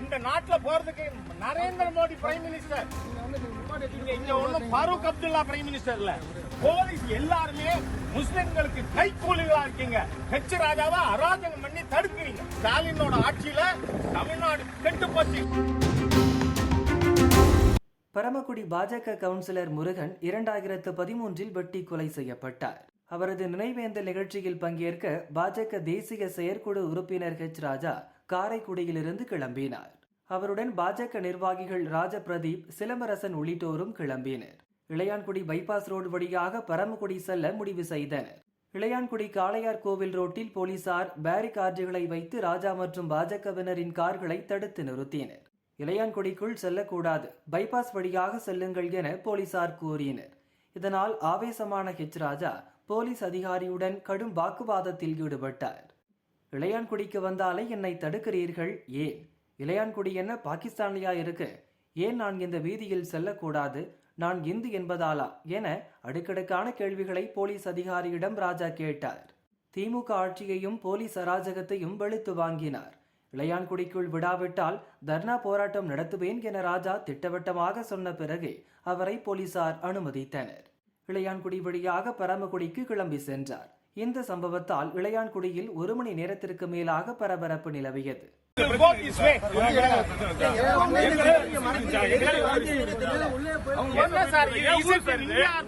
இந்த நாட்டுல போறதுக்கு நரேந்திர மோடி பிரைம் மினிஸ்டர் இங்க இங்க ஒண்ணும் ஃபாரூக் அப்துல்லா பிரைம் மினிஸ்டர் இல்ல. போலீஸ் எல்லாருமே முஸ்லிம்களுக்கு கைக்கூலிகளா இருக்கீங்க. ஹெச் ராஜாவை அராஜகம் பண்ணி தடுக்கிறீங்க. ஸ்டாலினோட ஆட்சியில தமிழ்நாடு கெட்டு போச்சு. பரமக்குடி பாஜக கவுன்சிலர் முருகன் இரண்டாயிரத்து பதிமூன்றில் வெட்டி கொலை செய்யப்பட்டார். அவரது நினைவேந்தல் நிகழ்ச்சியில் பங்கேற்க பாஜக தேசிய செயற்குழு உறுப்பினர் ஹெச் ராஜா காரைக்குடியிலிருந்து கிளம்பினார். அவருடன் பாஜக நிர்வாகிகள் ராஜபிரதீப் சிலம்பரசன் உள்ளிட்டோரும் கிளம்பினர். இளையான்குடி பைபாஸ் ரோடு வழியாக பரமக்குடி செல்ல முடிவு செய்தனர். இளையான்குடி காளையார் கோவில் ரோட்டில் போலீசார் பேரிகார்டுகளை வைத்து ராஜா மற்றும் பாஜகவினரின் கார்களை தடுத்து நிறுத்தினர். இளையான்குடிக்குள் செல்லக்கூடாது. பைபாஸ் வழியாக செல்லுங்கள் என போலீசார் கூறினர். இதனால் ஆவேசமான ஹெச் ராஜா போலீஸ் அதிகாரியுடன் கடும் வாக்குவாதத்தில் ஈடுபட்டார். இளையான்குடிக்கு வந்தாலே என்னை தடுக்கிறீர்கள்? ஏன்? இளையான்குடி என்ன பாகிஸ்தானியா இருக்கு? ஏன் நான் இந்த வீதியில் செல்லக்கூடாது? நான் இந்து என்பதாலா? என அடுக்கடுக்கான கேள்விகளை போலீஸ் அதிகாரியிடம் ராஜா கேட்டார். திமுக ஆட்சியையும் போலீஸ் அராஜகத்தையும் வெளுத்து வாங்கினார். இளையான்குடிக்குள் விடாவிட்டால் தர்ணா போராட்டம் நடத்துவேன் என ராஜா திட்டவட்டமாக சொன்ன பிறகு அவரை போலீசார் அனுமதித்தனர். இளையான்குடி வழியாக பரமக்குடிக்கு கிளம்பி சென்றார். இந்த சம்பவத்தால் இளையான்குடியில் ஒரு மணி நேரத்திற்கு மேலாக பரபரப்பு நிலவியது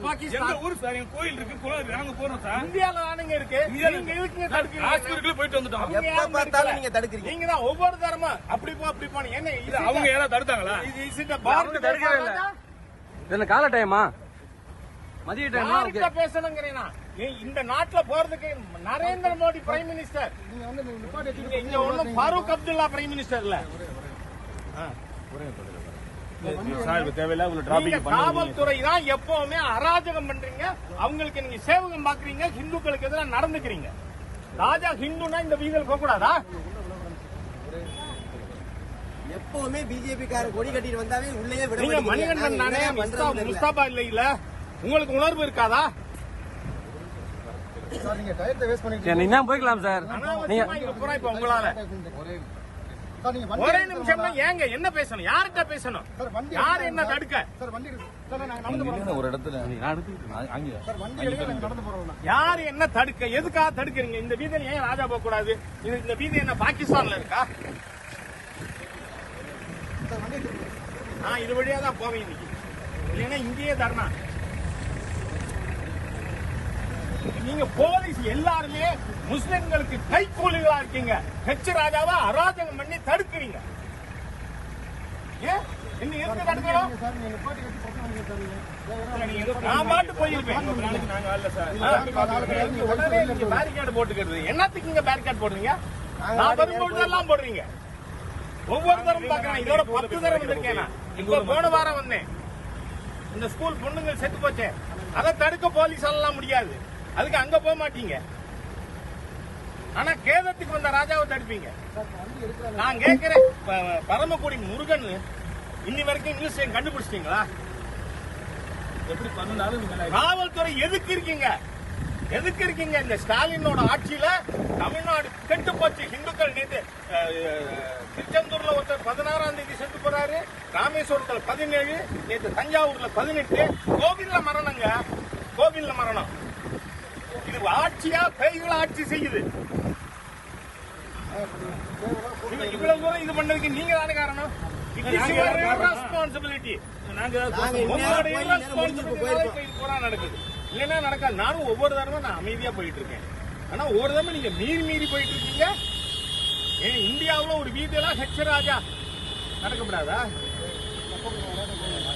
கோயில் இருக்கு நாங்க போறோம் சார் இந்தியால இருக்கு போயிட்டு வந்துட்டோம். நீங்க தான் ஒவ்வொரு தரமா அப்படி போ என்ன இது அவங்க யாராவது தடுத்தாங்களா இது? என்ன கால டைமா மதிய டைமா பேசணுங்கிறீனா? இந்த நாட்டுல போறதுக்கு நரேந்திர மோடி பிரைம் மினிஸ்டர் இங்க இங்க ஒண்ணும் ஃபாரூக் அப்துல்லா பிரைம் மினிஸ்டர் இல்ல. சார் தேவையில்ல உங்களை நீங்க காவல்துறை தான் எப்பவுமே அராஜகம் பண்றீங்க. அவங்களுக்கு நீங்க சேவகம் பாக்குறீங்க ஹிந்துக்களுக்கு எதிராக நடந்துக்கிறீங்க. ராஜா ஹிந்துனா இந்த வீதியில் போக கூடாதா? எப்பவுமே பிஜேபி கார கொடி கட்டிட்டு வந்தாவே உள்ளே விட. மணிகண்டன் நாங்க நானே என்ன பண்றோம்னு தெரியல. முஸ்தாபா இல்ல இல்ல உங்களுக்கு உணர்வு இருக்காதா நீ தான் போய்க்கலாம் சார். இப்ப உங்களால. ஒரே நிமிஷம். ஏங்க என்ன பேசணும்? யார்கிட்ட பேசணும்? யார் என்ன தடுக்க? யார் என்ன தடுக்க? எதுக்காக தடுக்கிறீங்க? இந்த வீதியில ஏன் ராஜா போக கூடாது? இது இந்த வீதி என்ன பாகிஸ்தான்ல இருக்கா? ஆ இது வழியா தான் போவேன் இன்னைக்கு. இல்லைன்னா இங்கேயே தரணா. நீங்க போலீஸ் எல்லாருமே முஸ்லிம்களுக்கு கைக்கூலிகளா இருக்கீங்க. ஹெச் ராஜாவை அராஜகம் பண்ணி தடுக்கிறீங்க. ஏன்? என்ன எதுக்கு தடுக்கணும்? நான் பாட்டு போயிருப்பேன். உடனே நீங்க பேரிகார்டு போட்டுக்கிறது. என்னத்துக்கு இங்க போடுறீங்க? நான் வரும்பொழுதெல்லாம் போடுறீங்க. ஒவ்வொரு தரம் பாக்குறேன் இதோட பத்து தரம் வந்திருக்கேன் நான். இப்ப போன வாரம் வந்தேன். இந்த ஸ்கூல் பொண்ணுங்க செத்து போச்சே. அதை தடுக்க போலீஸ் எல்லாம் முடியாது. அதுக்கு அங்க போக மாட்டீங்க. ஆனா கேதத்துக்கு வந்த ராஜாவை தடுப்பீங்க. நான் கேட்கிறேன் பரமக்குடி முருகன் இன்னி வரைக்கும் நியூஸ் கண்டுபிடிச்சிட்டீங்களா? எப்படி பண்ணாலும் காவல்துறை எதுக்கு இருக்கீங்க? எதுக்கு இருக்கீங்க? இந்த ஸ்டாலினோட ஆட்சியில தமிழ்நாடு கெட்டு போச்சு. இந்துக்கள் அஹ், திருச்செந்தூர்ல ஒருத்தர் பதினாறாம் தேதி செத்து போறாரு. ராமேஸ்வரத்துல பதினேழு நேத்து தஞ்சாவூர்ல பதினெட்டு. கோவில்ல மரணங்க. ஆட்சியா பேய்கள் ஆட்சி செய்யுது? இவ- இவ்வளவு தூரம் இது பண்ணதுக்கு நீங்க தானே காரணம்? ரெஸ்பான்சிபிலிட்டி நடக்குது. இல்லைன்னா நடக்காது. நானும் ஒவ்வொரு தடவை நான் அமைதியா போயிட்டு இருக்கேன். ஆனா ஒவ்வொரு தடவை நீங்க மீறி மீறி போயிட்டு இருக்கீங்க. ஏன் இந்தியாவுல ஒரு வீதியெல்லாம் ஹெச் ராஜா. நடக்கப்படாதா?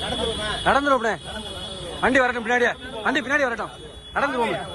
நடந்துருமா நடந்துரும் வண்டி வரட்டும் பின்னாடியே. வண்டி பின்னாடி வரட்டும். நடந்து போங்க